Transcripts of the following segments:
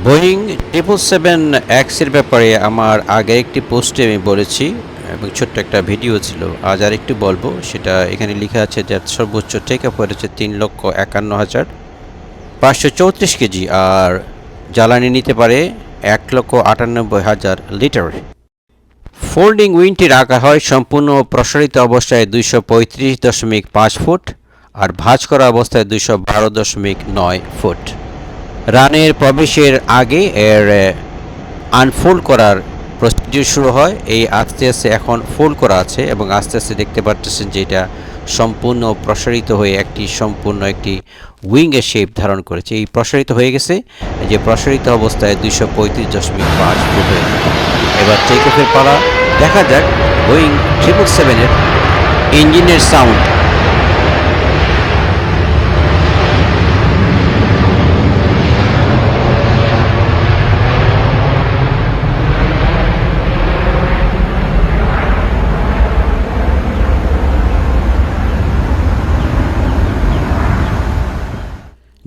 Boeing triple seven এক্সের ব্যাপারে আমার আগে একটি পোস্টে আমি বলেছি, এবং ছোট্ট একটা ভিডিও ছিল। আজ আর একটু বলব, সেটা এখানে লেখা আছে যার সর্বোচ্চ টেক আপ হয়েছে তিন লক্ষ একান্ন হাজার পাঁচশো চৌত্রিশ কেজি, আর জ্বালানি নিতে পারে এক লক্ষ আটানব্বই হাজার লিটার। ফোল্ডিং উইন্ডটি রাখা হয় সম্পূর্ণ প্রসারিত অবস্থায় দুইশো পঁয়ত্রিশ দশমিক পাঁচ ফুট, আর ভাঁজ করা অবস্থায় দুইশো বারো দশমিক নয় ফুট। রানের প্রবেশের আগে এর আনফোল্ড করার প্রসিডিউর শুরু হয়। এই আস্তে আস্তে এখন ফোল্ড করা আছে এবং আস্তে আস্তে দেখতে পাচ্ছেন যে এটা সম্পূর্ণ প্রসারিত হয়ে একটি সম্পূর্ণ একটি উইংয়ের শেপ ধারণ করেছে। এই প্রসারিত হয়ে গেছে। যে প্রসারিত অবস্থায় দুইশো পঁয়ত্রিশ দশমিক পাঁচ ফুট হয়ে গেছে। এবার টেক অফের পালা। দেখা যাক বোয়িং ট্রিপল সেভেনের ইঞ্জিনের সাউন্ড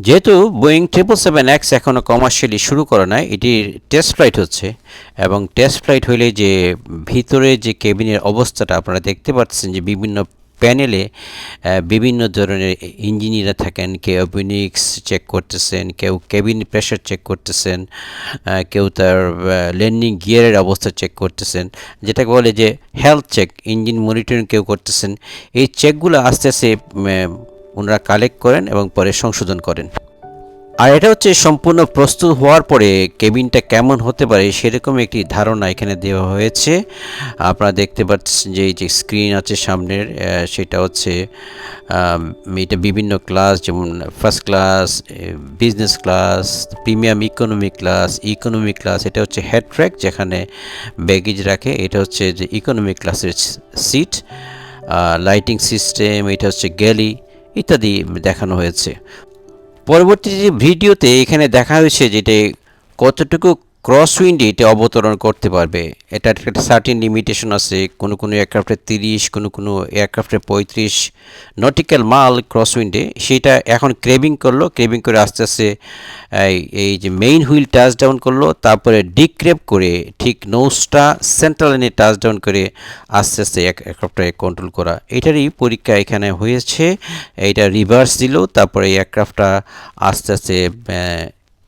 যেহেতু বোয়িং ট্রিপল সেভেন এক্স এখনও কমার্শিয়ালি শুরু করে নাই, এটির টেস্ট ফ্লাইট হচ্ছে। এবং টেস্ট ফ্লাইট হলে যে ভিতরে যে কেবিনের অবস্থাটা, আপনারা দেখতে পাচ্ছেন যে বিভিন্ন প্যানেলে বিভিন্ন ধরনের ইঞ্জিনিয়ার থাকেন। কেউ অবিনিক্স চেক করতেছেন, কেউ কেবিন প্রেশার চেক করতেছেন কেউ তার ল্যান্ডিং গিয়ারের অবস্থা চেক করতেছেন। যেটাকে বলে যে হেলথ চেক ইঞ্জিন মনিটরিং কেউ করতেছেন। এই চেকগুলো আস্তে আস্তে ওনারা কালেক্ট করেন এবং পরে সংশোধন করেন। আর এটা হচ্ছে সম্পূর্ণ প্রস্তুত হওয়ার পরে কেবিনটা কেমন হতে পারে সেরকম একটি ধারণা এখানে দেওয়া হয়েছে। আপনারা দেখতে পাচ্ছেন যে এই যে স্ক্রিন আছে সামনের সেটা হচ্ছে এটা বিভিন্ন ক্লাস যেমন first class business class premium economy class economy class এটা হচ্ছে হেড ট্র্যাক যেখানে ব্যাগেজ রাখে, এটা হচ্ছে যে ইকোনমি ক্লাসের সিট লাইটিং সিস্টেম এটা হচ্ছে গ্যালি ইত্যাদি দেখানো হয়েছে। পরবর্তী যে ভিডিওতে এখানে দেখা হয়েছে যেটা কতটুকু ক্রস উইন্ডে এটা অবতরণ করতে পারবে। এটা একটা সার্টিন লিমিটেশন আছে, কোনো কোনো এয়ারক্রাফ্টে তিরিশ, কোনো কোনো এয়ারক্রাফ্টে পঁয়ত্রিশ। নটিক্যাল মাল ক্রস উইন্ডে সেটা এখন ক্রেবিং করল ক্রেবিং করে আস্তে আস্তে, এই এই যে মেইন হুইল টাচ ডাউন করল, তারপরে ডিক্রেপ করে ঠিক নোসটা সেন্ট্রাল লাইনে টাচ ডাউন করে আস্তে আস্তে এয়ারক্রাফটটাকে কন্ট্রোল করা। এটারই পরীক্ষা এখানে হয়েছে এটা রিভার্স দিল, তারপরে এয়ারক্রাফটটা আস্তে আস্তে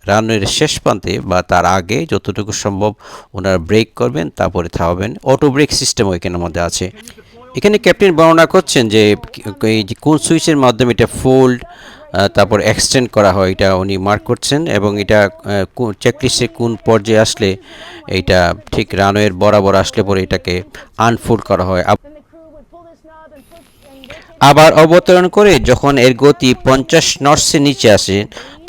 রানের শেষ প্রান্তে বা তার আগে যতটুকু সম্ভব ওনারা ব্রেক করবেন, তারপরে থামাবেন। অটো ব্রেক সিস্টেমও এখানের মধ্যে আছে। এখানে ক্যাপ্টেন বর্ণনা করছেন যে, এই যে কোন সুইচের মাধ্যমে এটা ফোল্ড তারপর এক্সটেন্ড করা হয়, এটা উনি মার্ক করছেন এবং এটা চেকলিস্টে কোন পর্যায়ে আসলে এইটা ঠিক রানওয়ের বরাবর আসলে পরে এটাকে আনফোল্ড করা হয়। আবার অবতরণ করে যখন এর গতি পঞ্চাশ নটসের নিচে আসে,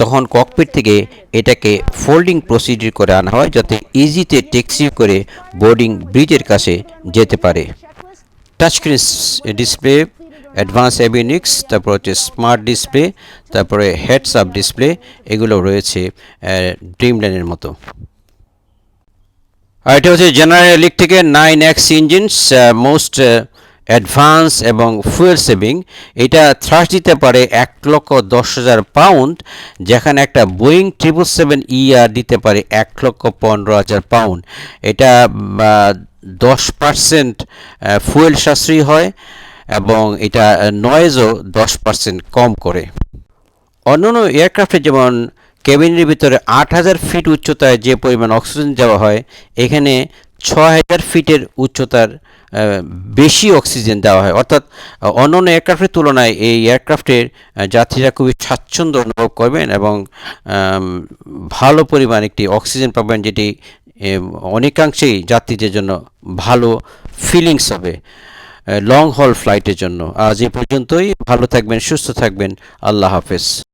তখন ককপিট থেকে এটাকে ফোল্ডিং প্রসিডিউর করে আনা হয় যাতে ইজিতে ট্যাক্সি করে বোর্ডিং ব্রিজের কাছে যেতে পারে। টাচস্ক্রিন ডিসপ্লে অ্যাডভান্স অ্যাভিনিক্স তারপর হচ্ছে স্মার্ট ডিসপ্লে তারপরে হেডস আপ ডিসপ্লে এগুলো রয়েছে ড্রিম লাইনের মতো। আর এটা হচ্ছে জেনারেল ইলেকট্রিকের nine X engines most advance এবং ফুয়েল সেভিং, এটা থ্রাস দিতে পারে এক লক্ষ দশ হাজার পাউন্ড, যেখানে একটা বোয়িং ট্রিপল সেভেন ইআর দিতে পারে এক লক্ষ পনেরো হাজার পাউন্ড। এটা দশ পার্সেন্ট ফুয়েল সাশ্রয়ী হয় এবং এটা নয়েজও দশ পার্সেন্ট কম করে। অন্যান্য এয়ারক্রাফটে যেমন কেবিনের ভিতরে আট হাজার ফিট উচ্চতায় যে পরিমাণ অক্সিজেন দেওয়া হয়, এখানে ছ হাজার ফিটের উচ্চতার বেশি অক্সিজেন দেওয়া হয়। অর্থাৎ আহ, অন্যান্য এয়ারক্রাফটের তুলনায় এই এয়ারক্রাফটের যাত্রীরা খুবই স্বাচ্ছন্দ্য অনুভব করবেন এবং ভালো পরিমাণ একটি অক্সিজেন পাবেন যেটি অনেকাংশেই যাত্রীদের জন্য ভালো ফিলিংস হবে লং হল ফ্লাইটের জন্য। আজ এ পর্যন্তই। ভালো থাকবেন সুস্থ থাকবেন। আল্লাহ হাফেজ।